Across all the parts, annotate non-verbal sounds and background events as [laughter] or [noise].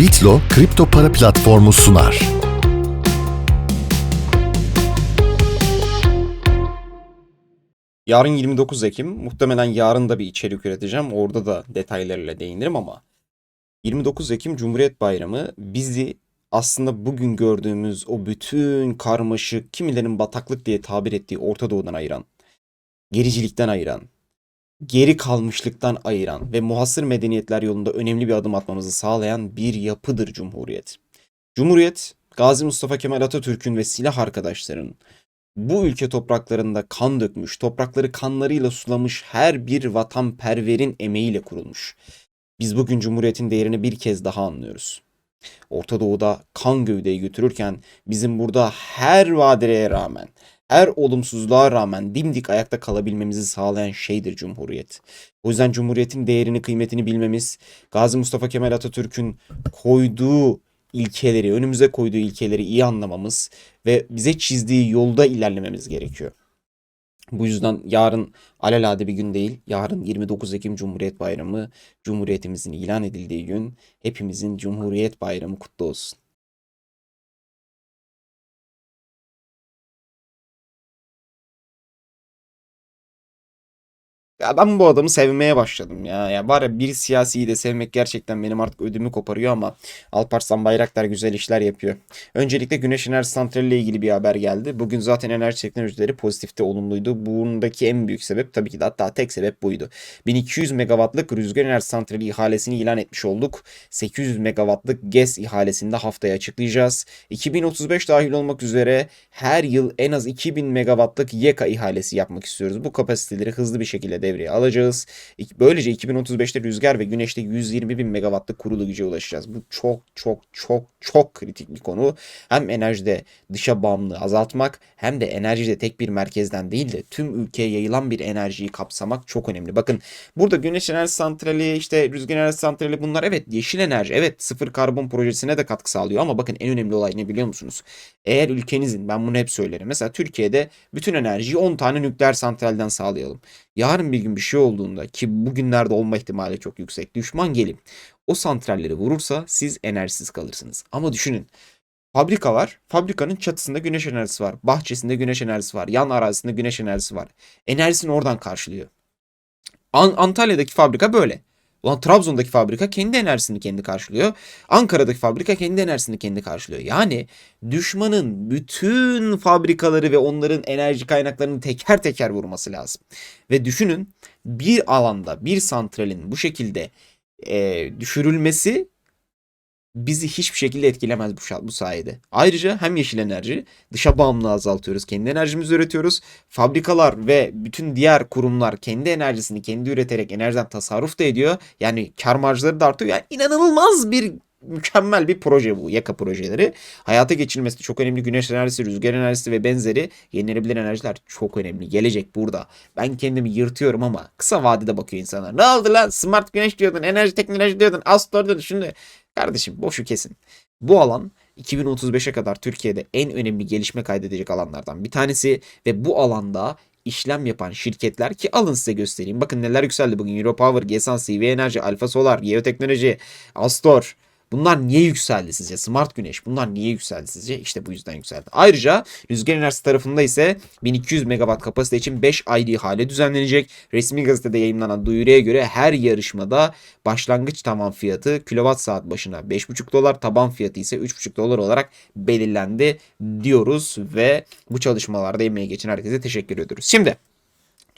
Bitlo kripto para platformu sunar. Yarın 29 Ekim. Muhtemelen yarın da bir içerik üreteceğim. Orada da detaylarıyla değinirim ama 29 Ekim Cumhuriyet Bayramı bizi aslında bugün gördüğümüz o bütün karmaşık, kimilerin bataklık diye tabir ettiği Orta Doğu'dan ayıran, gericilikten ayıran, geri kalmışlıktan ayıran ve muhasır medeniyetler yolunda önemli bir adım atmamızı sağlayan bir yapıdır Cumhuriyet. Cumhuriyet, Gazi Mustafa Kemal Atatürk'ün ve silah arkadaşlarının bu ülke topraklarında kan dökmüş, toprakları kanlarıyla sulamış her bir vatanperverin emeğiyle kurulmuş. Biz bugün Cumhuriyet'in değerini bir kez daha anlıyoruz. Orta Doğu'da kan gövdeyi götürürken bizim burada her vadireye rağmen, her olumsuzluğa rağmen dimdik ayakta kalabilmemizi sağlayan şeydir Cumhuriyet. O yüzden Cumhuriyet'in değerini, kıymetini bilmemiz, Gazi Mustafa Kemal Atatürk'ün koyduğu ilkeleri, önümüze koyduğu ilkeleri iyi anlamamız ve bize çizdiği yolda ilerlememiz gerekiyor. Bu yüzden yarın alelade bir gün değil, yarın 29 Ekim Cumhuriyet Bayramı, Cumhuriyetimizin ilan edildiği gün hepimizin Cumhuriyet Bayramı kutlu olsun. Ya ben bu adamı sevmeye başladım ya. Ya var ya bir siyasiyi de sevmek gerçekten benim artık ödümü koparıyor ama Alparslan Bayraktar güzel işler yapıyor. Öncelikle Güneş Enerji Santrali ile ilgili bir haber geldi. Bugün zaten enerji teknolojileri pozitifte olumluydu. Bundaki en büyük sebep tabii ki de hatta tek sebep buydu. 1200 megawattlık rüzgar enerji santrali ihalesini ilan etmiş olduk. 800 megawattlık GES ihalesini de haftaya açıklayacağız. 2035 dahil olmak üzere her yıl en az 2000 megawattlık YEKA ihalesi yapmak istiyoruz. Bu kapasiteleri hızlı bir şekilde devreye alacağız. Böylece 2035'te rüzgar ve güneşte 120 bin megawattlık kurulu güce ulaşacağız. Bu çok çok çok çok kritik bir konu. Hem enerjide dışa bağımlılığı azaltmak hem de enerjide tek bir merkezden değil de tüm ülkeye yayılan bir enerjiyi kapsamak çok önemli. Bakın burada güneş enerji santrali işte rüzgar enerji santrali bunlar evet yeşil enerji evet sıfır karbon projesine de katkı sağlıyor ama bakın en önemli olay ne biliyor musunuz? Eğer ülkenizin ben bunu hep söylerim mesela Türkiye'de bütün enerjiyi 10 tane nükleer santralden sağlayalım. Yarın bir gün bir şey olduğunda ki bugünlerde olma ihtimali çok yüksek. Düşman gelip o santralleri vurursa siz enerjisiz kalırsınız. Ama düşünün fabrika var. Fabrikanın çatısında güneş enerjisi var. Bahçesinde güneş enerjisi var. Yan arazisinde güneş enerjisi var. Enerjisini oradan karşılıyor. An- Antalya'daki fabrika böyle. Ulan Trabzon'daki fabrika kendi enerjisini kendi karşılıyor. Ankara'daki fabrika kendi enerjisini kendi karşılıyor. Yani düşmanın bütün fabrikaları ve onların enerji kaynaklarını teker teker vurması lazım. Ve düşünün bir alanda bir santralin bu şekilde e, düşürülmesi bizi hiçbir şekilde etkilemez bu, bu sayede. Ayrıca hem yeşil enerji, dışa bağımlılığı azaltıyoruz, kendi enerjimizi üretiyoruz. Fabrikalar ve bütün diğer kurumlar kendi enerjisini kendi üreterek enerjiden tasarruf da ediyor. Yani kar marjları da artıyor. Yani inanılmaz bir mükemmel bir proje bu yaka projeleri. Hayata geçirilmesi çok önemli. Güneş enerjisi, rüzgar enerjisi ve benzeri yenilenebilir enerjiler çok önemli. Gelecek burada. Ben kendimi yırtıyorum ama kısa vadede bakıyor insanlar. Ne oldu lan? Smart güneş diyordun, enerji teknoloji diyordun, Astor diyordun. Şimdi kardeşim boşu kesin. Bu alan 2035'e kadar Türkiye'de en önemli gelişme kaydedecek alanlardan bir tanesi ve bu alanda işlem yapan şirketler ki alın size göstereyim. Bakın neler yükseldi bugün. Europower, Gesan, CV Enerji, Alfa Solar, Geoteknoloji, Astor. Bunlar niye yükseldi sizce? Smart Güneş bunlar niye yükseldi sizce? İşte bu yüzden yükseldi. Ayrıca rüzgar enerjisi tarafında ise 1200 megawatt kapasite için 5 ayrı ihale düzenlenecek. Resmi gazetede yayınlanan duyuruya göre her yarışmada başlangıç tavan fiyatı kilowatt saat başına 5,5 dolar, taban fiyatı ise 3,5 dolar olarak belirlendi diyoruz ve bu çalışmalarda emeği geçen herkese teşekkür ediyoruz. Şimdi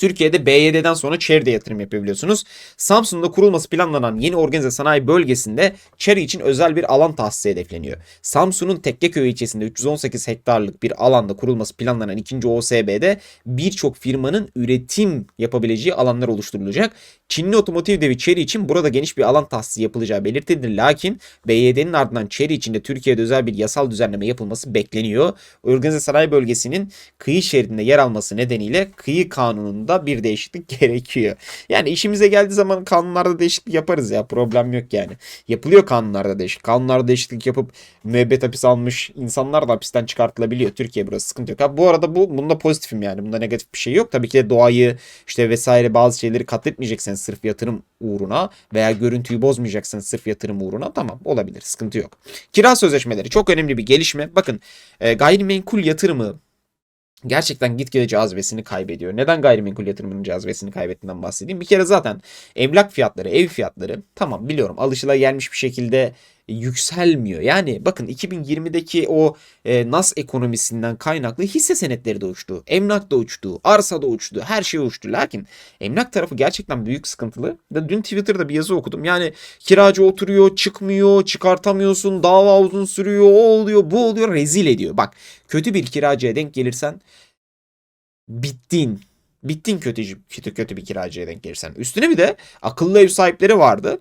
Türkiye'de BYD'den sonra Chery'de yatırım yapabiliyorsunuz. Samsun'da kurulması planlanan yeni organize sanayi bölgesinde Chery için özel bir alan tahsisi hedefleniyor. Samsun'un Tekkeköy ilçesinde 318 hektarlık bir alanda kurulması planlanan ikinci OSB'de birçok firmanın üretim yapabileceği alanlar oluşturulacak. Çinli otomotiv devi Chery için burada geniş bir alan tahsisi yapılacağı belirtilir. Lakin BYD'nin ardından Chery için de Türkiye'de özel bir yasal düzenleme yapılması bekleniyor. Organize sanayi bölgesinin kıyı şeridinde yer alması nedeniyle kıyı kanununda kanunlarda bir değişiklik [laughs] gerekiyor. Yani işimize geldiği zaman kanunlarda değişiklik yaparız ya. Problem yok yani. Yapılıyor kanunlarda değişiklik. Kanunlarda değişiklik yapıp müebbet hapis almış insanlar da hapisten çıkartılabiliyor. Türkiye burası sıkıntı yok. Ha, bu arada bu bunda pozitifim yani. Bunda negatif bir şey yok. Tabii ki de doğayı işte vesaire bazı şeyleri katletmeyeceksen sırf yatırım uğruna veya görüntüyü bozmayacaksan sırf yatırım uğruna tamam olabilir. Sıkıntı yok. Kira sözleşmeleri çok önemli bir gelişme. Bakın e, gayrimenkul yatırımı gerçekten gitgide cazibesini kaybediyor. Neden gayrimenkul yatırımının cazibesini kaybettiğinden bahsedeyim. Bir kere zaten emlak fiyatları, ev fiyatları tamam biliyorum alışılagelmiş bir şekilde yükselmiyor. Yani bakın 2020'deki o e, NAS ekonomisinden kaynaklı hisse senetleri de uçtu. Emlak da uçtu. Arsa da uçtu. Her şey uçtu. Lakin emlak tarafı gerçekten büyük sıkıntılı. Dün Twitter'da bir yazı okudum. Yani kiracı oturuyor, çıkmıyor, çıkartamıyorsun, dava uzun sürüyor, o oluyor, bu oluyor, rezil ediyor. Bak kötü bir kiracıya denk gelirsen bittin. Bittin kötü, kötü, kötü bir kiracıya denk gelirsen. Üstüne bir de akıllı ev sahipleri vardı.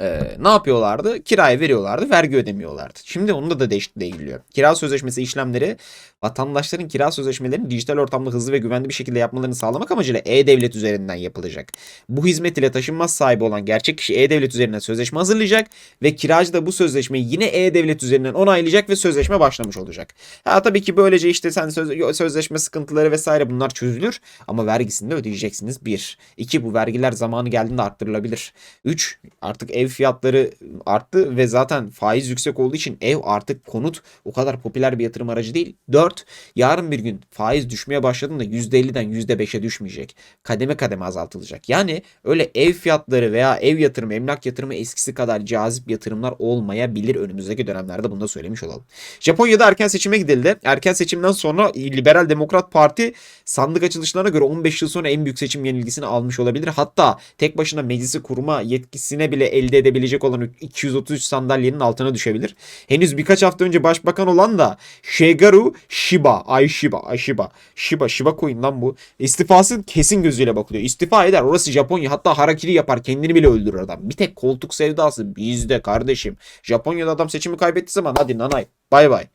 Ee, ne yapıyorlardı? Kiraya veriyorlardı, vergi ödemiyorlardı. Şimdi onda da değişikliğe gidiliyor. Kira sözleşmesi işlemleri vatandaşların kira sözleşmelerini dijital ortamda hızlı ve güvenli bir şekilde yapmalarını sağlamak amacıyla e-devlet üzerinden yapılacak. Bu hizmet ile taşınmaz sahibi olan gerçek kişi e-devlet üzerinden sözleşme hazırlayacak ve kiracı da bu sözleşmeyi yine e-devlet üzerinden onaylayacak ve sözleşme başlamış olacak. Ha tabii ki böylece işte sen söz, sözleşme sıkıntıları vesaire bunlar çözülür ama vergisini de ödeyeceksiniz. Bir. İki bu vergiler zamanı geldiğinde arttırılabilir. Üç artık ev fiyatları arttı ve zaten faiz yüksek olduğu için ev artık konut o kadar popüler bir yatırım aracı değil. 4. Yarın bir gün faiz düşmeye başladığında %50'den %5'e düşmeyecek. Kademe kademe azaltılacak. Yani öyle ev fiyatları veya ev yatırımı, emlak yatırımı eskisi kadar cazip yatırımlar olmayabilir önümüzdeki dönemlerde bunu da söylemiş olalım. Japonya'da erken seçime gidildi. Erken seçimden sonra Liberal Demokrat Parti sandık açılışlarına göre 15 yıl sonra en büyük seçim yenilgisini almış olabilir. Hatta tek başına meclisi kurma yetkisine bile elde edebilecek olan 233 sandalyenin altına düşebilir. Henüz birkaç hafta önce başbakan olan da Shigeru Shiba, Ay Shiba, Ay Shiba, Shiba, Shiba coin lan bu. İstifası kesin gözüyle bakılıyor. İstifa eder. Orası Japonya. Hatta harakiri yapar. Kendini bile öldürür adam. Bir tek koltuk sevdası bizde kardeşim. Japonya'da adam seçimi kaybettiği zaman hadi nanay. Bay bay.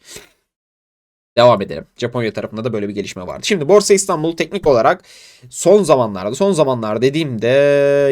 Devam edelim. Japonya tarafında da böyle bir gelişme vardı. Şimdi Borsa İstanbul teknik olarak son zamanlarda, son zamanlar dediğimde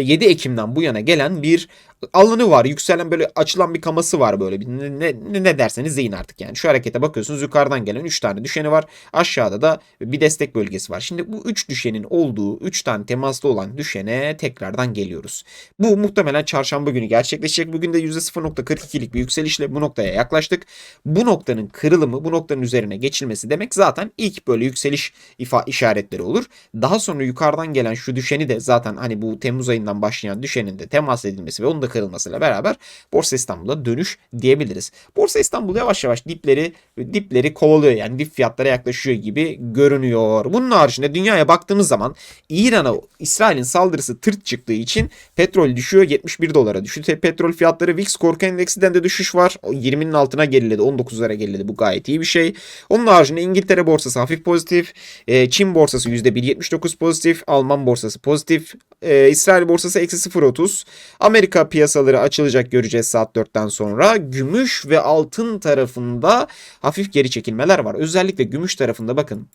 7 Ekim'den bu yana gelen bir alanı var. Yükselen böyle açılan bir kaması var böyle. Ne, ne, ne derseniz deyin artık yani. Şu harekete bakıyorsunuz yukarıdan gelen 3 tane düşeni var. Aşağıda da bir destek bölgesi var. Şimdi bu 3 düşenin olduğu 3 tane temaslı olan düşene tekrardan geliyoruz. Bu muhtemelen çarşamba günü gerçekleşecek. Bugün de %0.42'lik bir yükselişle bu noktaya yaklaştık. Bu noktanın kırılımı, bu noktanın üzerine geçilmesi demek zaten ilk böyle yükseliş ifa işaretleri olur. Daha sonra yukarıdan gelen şu düşeni de zaten hani bu Temmuz ayından başlayan düşenin de temas edilmesi ve onun da kırılmasıyla beraber Borsa İstanbul'a dönüş diyebiliriz. Borsa İstanbul yavaş yavaş dipleri dipleri kovalıyor yani dip fiyatlara yaklaşıyor gibi görünüyor. Bunun haricinde dünyaya baktığımız zaman İran'a İsrail'in saldırısı tırt çıktığı için petrol düşüyor 71 dolara düştü. Petrol fiyatları VIX korku endeksinden de düşüş var. 20'nin altına geriledi 19'lara geriledi bu gayet iyi bir şey. Onun haricinde İngiltere borsası hafif pozitif. E, Çin borsası %1.79 pozitif. Alman borsası pozitif. E, İsrail borsası eksi 0.30. Amerika piyasaları açılacak göreceğiz saat 4'ten sonra. Gümüş ve altın tarafında hafif geri çekilmeler var. Özellikle gümüş tarafında bakın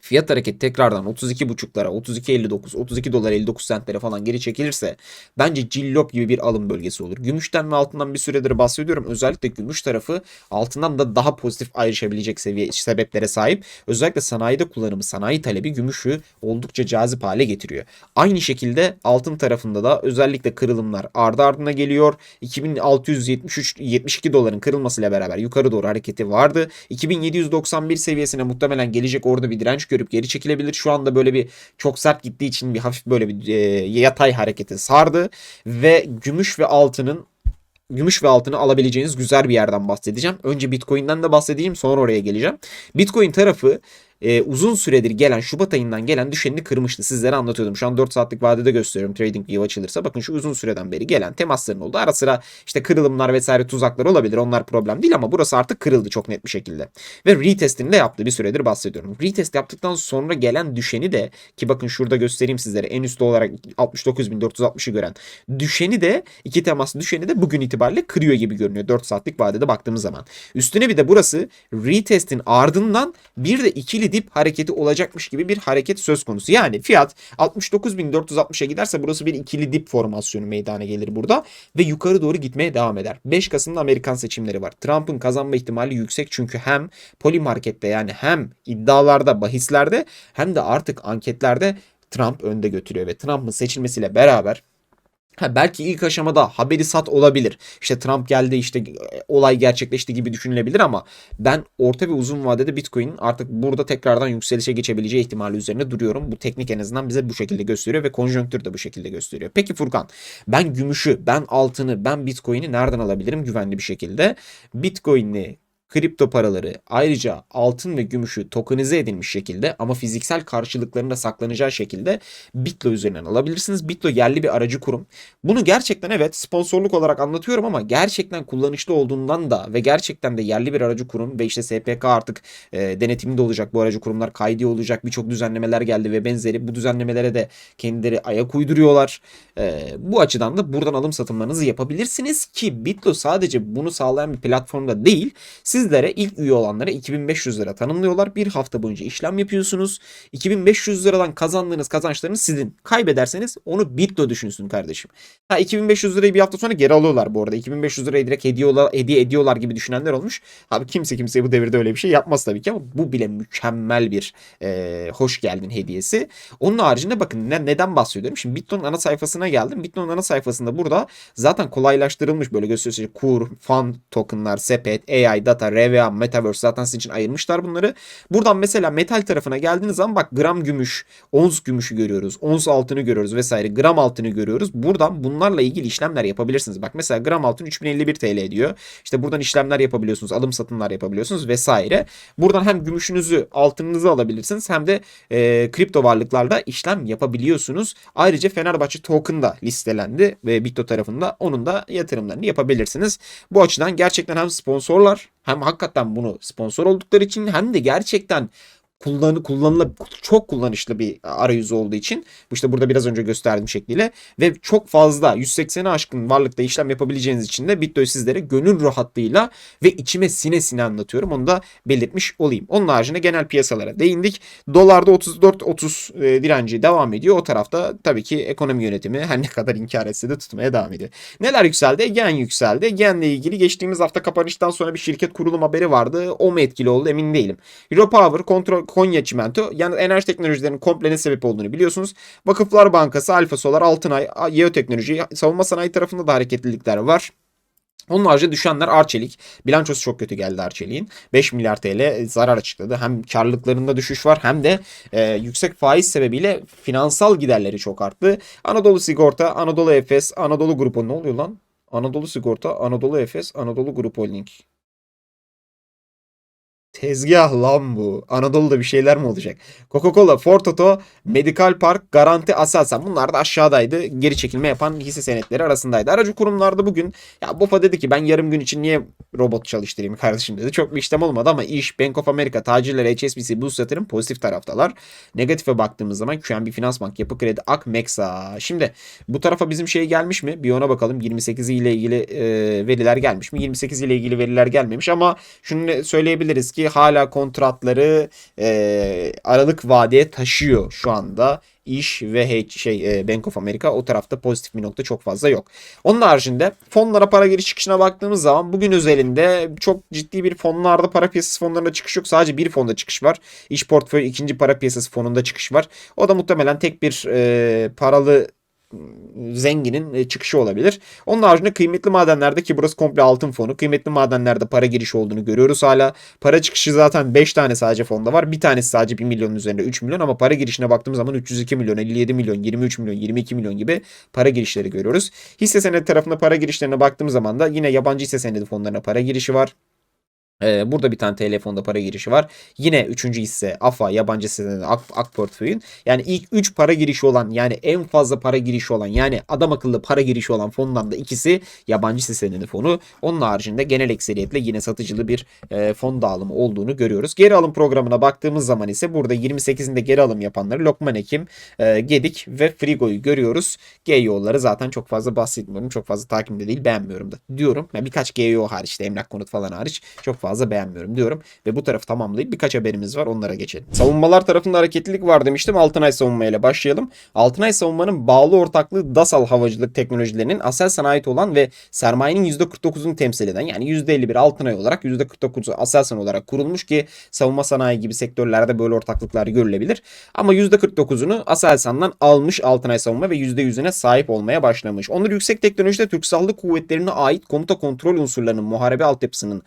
fiyat hareketi tekrardan 32.5'lara 32.59 32 dolar 59 centlere falan geri çekilirse bence cillop gibi bir alım bölgesi olur. Gümüşten ve altından bir süredir bahsediyorum. Özellikle gümüş tarafı altından da daha pozitif ayrışabilecek seviye sebeplere sahip. Özellikle sanayide kullanımı, sanayi talebi gümüşü oldukça cazip hale getiriyor. Aynı şekilde altın tarafında da özellikle kırılımlar ardı ardına geliyor. 2673 72 doların kırılmasıyla beraber yukarı doğru hareketi vardı. 2791 seviyesine muhtemelen gelecek orada bir direnç görüp geri çekilebilir. Şu anda böyle bir çok sert gittiği için bir hafif böyle bir e, yatay hareketi sardı ve gümüş ve altının gümüş ve altını alabileceğiniz güzel bir yerden bahsedeceğim. Önce Bitcoin'den de bahsedeyim sonra oraya geleceğim. Bitcoin tarafı e, uzun süredir gelen Şubat ayından gelen düşenini kırmıştı. Sizlere anlatıyordum. Şu an 4 saatlik vadede gösteriyorum. Trading View açılırsa. Bakın şu uzun süreden beri gelen temasların oldu. Ara sıra işte kırılımlar vesaire tuzaklar olabilir. Onlar problem değil ama burası artık kırıldı çok net bir şekilde. Ve retestini de yaptı. Bir süredir bahsediyorum. Retest yaptıktan sonra gelen düşeni de ki bakın şurada göstereyim sizlere. En üstte olarak 69.460'ı gören düşeni de iki temas düşeni de bugün itibariyle kırıyor gibi görünüyor. 4 saatlik vadede baktığımız zaman. Üstüne bir de burası retestin ardından bir de ikili ikili dip hareketi olacakmış gibi bir hareket söz konusu. Yani fiyat 69.460'a giderse burası bir ikili dip formasyonu meydana gelir burada ve yukarı doğru gitmeye devam eder. 5 Kasım'da Amerikan seçimleri var. Trump'ın kazanma ihtimali yüksek çünkü hem poli markette yani hem iddialarda, bahislerde hem de artık anketlerde Trump önde götürüyor ve Trump'ın seçilmesiyle beraber Ha, belki ilk aşamada haberi sat olabilir. İşte Trump geldi işte e, olay gerçekleşti gibi düşünülebilir ama ben orta ve uzun vadede Bitcoin'in artık burada tekrardan yükselişe geçebileceği ihtimali üzerine duruyorum. Bu teknik en azından bize bu şekilde gösteriyor ve konjonktür de bu şekilde gösteriyor. Peki Furkan ben gümüşü, ben altını, ben Bitcoin'i nereden alabilirim güvenli bir şekilde? Bitcoin'i kripto paraları ayrıca altın ve gümüşü tokenize edilmiş şekilde ama fiziksel karşılıklarında saklanacağı şekilde Bitlo üzerinden alabilirsiniz. Bitlo yerli bir aracı kurum. Bunu gerçekten evet sponsorluk olarak anlatıyorum ama gerçekten kullanışlı olduğundan da ve gerçekten de yerli bir aracı kurum ve işte SPK artık e, denetiminde olacak bu aracı kurumlar kaydi olacak birçok düzenlemeler geldi ve benzeri bu düzenlemelere de kendileri ayak uyduruyorlar. E, bu açıdan da buradan alım satımlarınızı yapabilirsiniz ki Bitlo sadece bunu sağlayan bir platformda değil. Sizlere ilk üye olanlara 2500 lira tanımlıyorlar. Bir hafta boyunca işlem yapıyorsunuz. 2500 liradan kazandığınız kazançlarınız sizin. Kaybederseniz onu Bitlo düşünsün kardeşim. Ha 2500 lirayı bir hafta sonra geri alıyorlar bu arada. 2500 lirayı direkt hediye, hediye ediyorlar gibi düşünenler olmuş. Abi kimse kimseye bu devirde öyle bir şey yapmaz tabii ki ama bu bile mükemmel bir e, hoş geldin hediyesi. Onun haricinde bakın ne, neden bahsediyorum. Şimdi Bitlo'nun ana sayfasına geldim. Bitlo'nun ana sayfasında burada zaten kolaylaştırılmış böyle gösteriyor. Kur, fan tokenlar, sepet, AI, data, RVA, Metaverse zaten sizin için ayırmışlar bunları. Buradan mesela metal tarafına geldiğiniz zaman bak gram gümüş, ons gümüşü görüyoruz. Ons altını görüyoruz vesaire. Gram altını görüyoruz. Buradan bunlarla ilgili işlemler yapabilirsiniz. Bak mesela gram altın 3051 TL ediyor. İşte buradan işlemler yapabiliyorsunuz. Alım satımlar yapabiliyorsunuz vesaire. Buradan hem gümüşünüzü, altınınızı alabilirsiniz hem de e, kripto varlıklarda işlem yapabiliyorsunuz. Ayrıca Fenerbahçe token da listelendi ve Bitto tarafında onun da yatırımlarını yapabilirsiniz. Bu açıdan gerçekten hem sponsorlar hem hakikaten bunu sponsor oldukları için hem de gerçekten kullanı kullanıla çok kullanışlı bir arayüzü olduğu için işte burada biraz önce gösterdiğim şekliyle ve çok fazla 180'e aşkın varlıkta işlem yapabileceğiniz için de Bitcoin sizlere gönül rahatlığıyla ve içime sine sine anlatıyorum. Onu da belirtmiş olayım. Onun haricinde genel piyasalara değindik. Dolarda 34-30 e, direnci devam ediyor. O tarafta tabii ki ekonomi yönetimi her ne kadar inkar etse de tutmaya devam ediyor. Neler yükseldi? Gen yükseldi. Genle ilgili geçtiğimiz hafta kapanıştan sonra bir şirket kurulum haberi vardı. O mu etkili oldu emin değilim. Hero Power, kontrol Konya Çimento yani enerji teknolojilerinin komple sebep olduğunu biliyorsunuz. Vakıflar Bankası, Alfa Solar, Altınay, Yeo Teknoloji, savunma sanayi tarafında da hareketlilikler var. Onun haricinde düşenler Arçelik. Bilançosu çok kötü geldi Arçelik'in. 5 milyar TL zarar açıkladı. Hem karlılıklarında düşüş var hem de e, yüksek faiz sebebiyle finansal giderleri çok arttı. Anadolu Sigorta, Anadolu Efes, Anadolu Grupu ne oluyor lan? Anadolu Sigorta, Anadolu Efes, Anadolu Grup Holding. Tezgah lan bu. Anadolu'da bir şeyler mi olacak? Coca-Cola, Ford Auto, Medical Park, Garanti Aselsan. Bunlar da aşağıdaydı. Geri çekilme yapan hisse senetleri arasındaydı. Aracı kurumlarda bugün ya BOFA dedi ki ben yarım gün için niye robot çalıştırayım kardeşim dedi. Çok bir işlem olmadı ama iş Bank of America, tacirler, HSBC, Boost Yatırım pozitif taraftalar. Negatife baktığımız zaman QNB Finans Bank, Yapı Kredi, Ak, Meksa. Şimdi bu tarafa bizim şey gelmiş mi? Bir ona bakalım. 28 ile ilgili e, veriler gelmiş mi? 28 ile ilgili veriler gelmemiş ama şunu söyleyebiliriz ki hala kontratları e, aralık vadeye taşıyor şu anda iş ve şey Bank of America o tarafta pozitif bir nokta çok fazla yok. Onun haricinde fonlara para giriş çıkışına baktığımız zaman bugün özelinde çok ciddi bir fonlarda para piyasası fonlarında çıkış yok. Sadece bir fonda çıkış var. İş portföy ikinci para piyasası fonunda çıkış var. O da muhtemelen tek bir e, paralı zenginin e, çıkışı olabilir. Onun haricinde kıymetli madenlerde ki burası komple altın fonu. Kıymetli madenlerde para girişi olduğunu görüyoruz hala. Para çıkışı zaten 5 tane sadece fonda var. Bir tanesi sadece 1 milyonun üzerinde 3 milyon ama para girişine baktığımız zaman 302 milyon, 57 milyon, 23 milyon, 22 milyon gibi para girişleri görüyoruz. Hisse senedi tarafında para girişlerine baktığımız zaman da yine yabancı hisse senedi fonlarına para girişi var. Ee, burada bir tane TL fonda para girişi var. Yine üçüncü hisse AFA yabancı hisselerin AK, AK portföyün. Yani ilk 3 para girişi olan yani en fazla para girişi olan yani adam akıllı para girişi olan fondan da ikisi yabancı hisse senedi fonu. Onun haricinde genel ekseriyetle yine satıcılı bir e, fon dağılımı olduğunu görüyoruz. Geri alım programına baktığımız zaman ise burada 28'inde geri alım yapanları Lokman Ekim, e, Gedik ve Frigo'yu görüyoruz. GEO'ları zaten çok fazla bahsetmiyorum. Çok fazla takipte değil beğenmiyorum da diyorum. Yani birkaç GEO hariç de emlak konut falan hariç çok fazla fazla beğenmiyorum diyorum. Ve bu tarafı tamamlayıp birkaç haberimiz var onlara geçelim. Savunmalar tarafında hareketlilik var demiştim. Altınay savunma ile başlayalım. Altınay savunmanın bağlı ortaklığı DASAL havacılık teknolojilerinin Aselsan'a ait olan ve sermayenin %49'unu temsil eden yani %51 Altınay olarak %49'u Aselsan olarak kurulmuş ki savunma sanayi gibi sektörlerde böyle ortaklıklar görülebilir. Ama %49'unu Aselsan'dan almış Altınay Savunma ve %100'üne sahip olmaya başlamış. Onur Yüksek Teknoloji'de Türk Silahlı Kuvvetleri'ne ait komuta kontrol unsurlarının muharebe altyapısının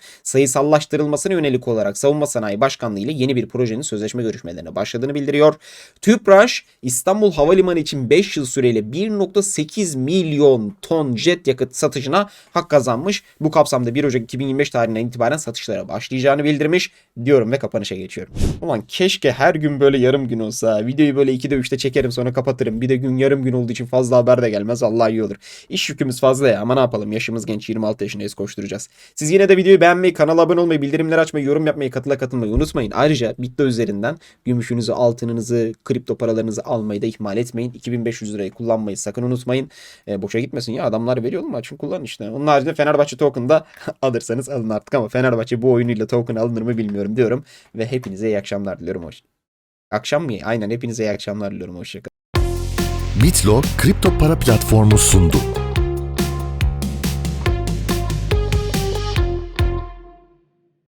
sayısallaştırılmasına yönelik olarak Savunma Sanayi Başkanlığı ile yeni bir projenin sözleşme görüşmelerine başladığını bildiriyor. TÜPRAŞ İstanbul Havalimanı için 5 yıl süreyle 1.8 milyon ton jet yakıt satışına hak kazanmış. Bu kapsamda 1 Ocak 2025 tarihinden itibaren satışlara başlayacağını bildirmiş diyorum ve kapanışa geçiyorum. Ulan keşke her gün böyle yarım gün olsa. Videoyu böyle 2'de 3'te çekerim sonra kapatırım. Bir de gün yarım gün olduğu için fazla haber de gelmez. Allah iyi olur. İş yükümüz fazla ya ama ne yapalım yaşımız genç 26 yaşındayız koşturacağız. Siz yine de videoyu beğenmeyi, kanala abone olmayı, bildirimleri açmayı, yorum yapmayı, katıla katılmayı unutmayın. Ayrıca Bitto üzerinden gümüşünüzü, altınınızı, kripto paralarınızı almayı da ihmal etmeyin. 2500 lirayı kullanmayı sakın unutmayın. E, boşa gitmesin ya adamlar veriyor mu açın kullanın işte. Onun haricinde Fenerbahçe token'da [laughs] alırsanız alın artık ama Fenerbahçe bu oyunuyla token alınır mı bilmiyorum diyorum. Ve hepinize iyi akşamlar diliyorum. Hoş. Akşam mı? Aynen hepinize iyi akşamlar diliyorum. Hoşçakalın. Bitlo kripto para platformu sundu.